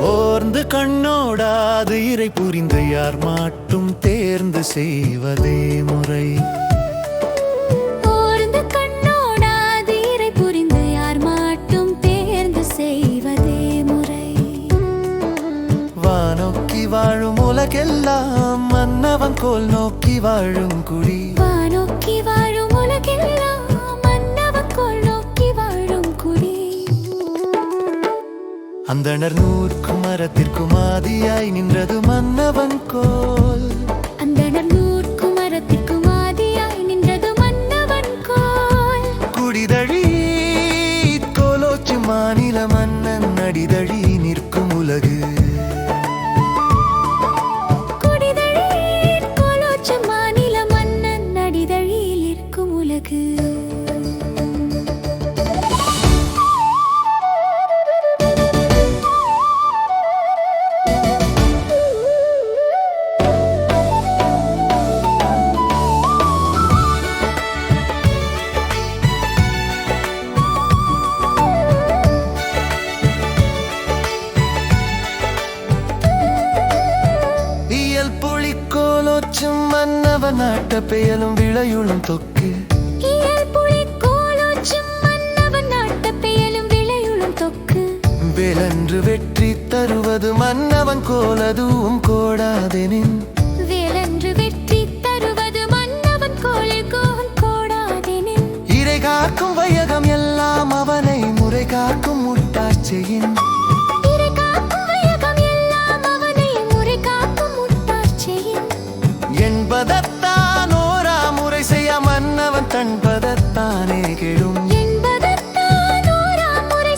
ஓர்ந்து கண்ணோடாது இறை புரிந்து யார் மாட்டும் தேர்ந்து செய்வதே முறை. வானோக்கி வாழும் உலகெல்லாம் மன்னவன் கோல் நோக்கி வாழும் குடி. வானோக்கி வாழும் உலகெல்லாம் அந்தணர் நூற்கும் மரத்திற்கும் ஆதியாய் நின்றது மன்னவன் கோல். அந்தணர் நூற்கும் மரத்திற்கும் ஆதியாய் நின்றது மன்னவன் கோல். குடிதழி கோலோச்சு மாநில மன்னன் அடிதழி நிற்கும் உலகு. கோலோச்சும் மன்னவன் நாட்ட பெயலும் விளையுளும் தொக்கு. வேலன்று வெற்றி தருவது மன்னவன் கோலதுவும் கோடாதெனின். வேலன்று வெற்றி தருவது மன்னவன் கோலில் கோன் கோடாதெனின். இறை காக்கும் வையகம் எல்லாம் அவனை முறை காக்கும் முட்டாட்சியின். என்பதத்தான் ஓரா முறை செய்ய மன்னவன் தன்பதத்தானே கெடும். என்பதத்தான் ஓராம் முறை